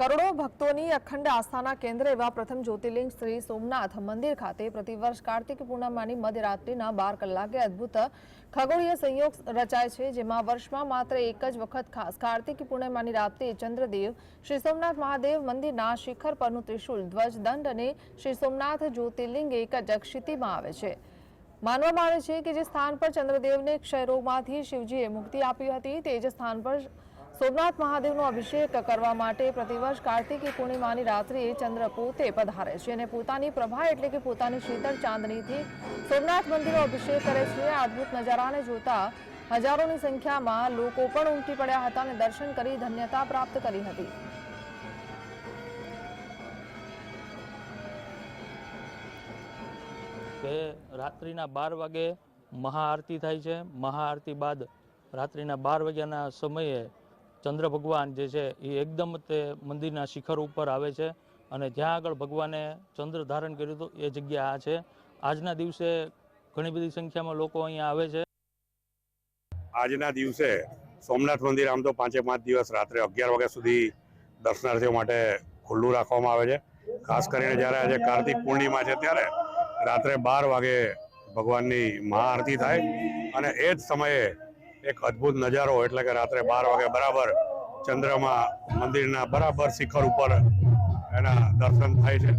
કરોડો ભક્તોની અખંડ આસ્થાના કેન્દ્ર એવા પ્રથમ જ્યોતિર્લિંગ શ્રી સોમનાથ મંદિર ખાતે પ્રતિવર્ષ કાર્તિક પૂર્ણિમાની મધ્યરાત્રિના બાર કલાકે અદ્ભુત ખગોળીય સંયોગ રચાય છે, જેમાં વર્ષમાં માત્ર એક જ વખત ખાસ કાર્તિક પૂર્ણિમાની રાત્રે ચંદ્રદેવ, શ્રી સોમનાથ મહાદેવ મંદિરના શિખર પરનું ત્રિશુલ ધ્વજ, દંડ અને શ્રી સોમનાથ જ્યોતિર્લિંગ એક જ ક્ષિતિમાં આવે છે. માનવામાં આવે છે કે જે સ્થાન પર ચંદ્રદેવને ક્ષયરોગમાંથી શિવજીએ મુક્તિ આપી હતી, તે જ સ્થાન પર સોમનાથ મહાદેવનો અભિષેક કરવા માટે પ્રતિવર્ષ કાર્તિકી પૂર્ણિમાની રાત્રિએ ચંદ્ર પોતે પધારે છે અને પોતાની પ્રભા એટલે કે પોતાની શીતળ ચાંદનીથી સોમનાથ મંદિરનો અભિષેક કરે છે. આ અદ્ભુત નજારાને જોતા હજારોની સંખ્યામાં લોકો પણ ઉમટી પડ્યા હતા અને દર્શન કરી ધન્યતા પ્રાપ્ત કરી હતી. કે રાત્રિના બાર વાગે મહાઆરતી થાય છે. મહાઆરતી બાદ રાત્રિના બાર વાગ્યાના સમયે ચંદ્ર ભગવાન જે છે, એ એકદમ તે મંદિરના શિખર ઉપર આવે છે અને જ્યાં આગળ ભગવાને ચંદ્ર ધારણ કર્યું હતું, એ જગ્યા આ છે. આજના દિવસે ઘણી બધી સંખ્યામાં લોકો અહીંયા આવે છે. આજના દિવસે સોમનાથ મંદિર આમ તો પાંચે પાંચ દિવસ રાત્રે અગિયાર વાગ્યા સુધી દર્શનાર્થીઓ માટે ખુલ્લું રાખવામાં આવે છે. ખાસ કરીને જ્યારે આજે કાર્તિક પૂર્ણિમા છે, ત્યારે રાત્રે બાર વાગે ભગવાનની મહાઆરતી થાય અને એ જ સમયે એક અદ્ભુત નજારો એટલે કે રાત્રે બાર વાગે બરાબર ચંદ્રમાં મંદિરના બરાબર શિખર ઉપર એના દર્શન થાય છે.